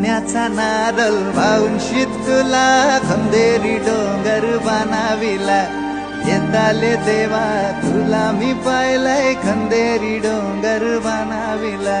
सोन्याचा नारल वाहून शितकुला खंदेरी डोंगर बनाविला. येताले देवा तुला मी पाहिलाय खंदेरी डोंगर बनाविला.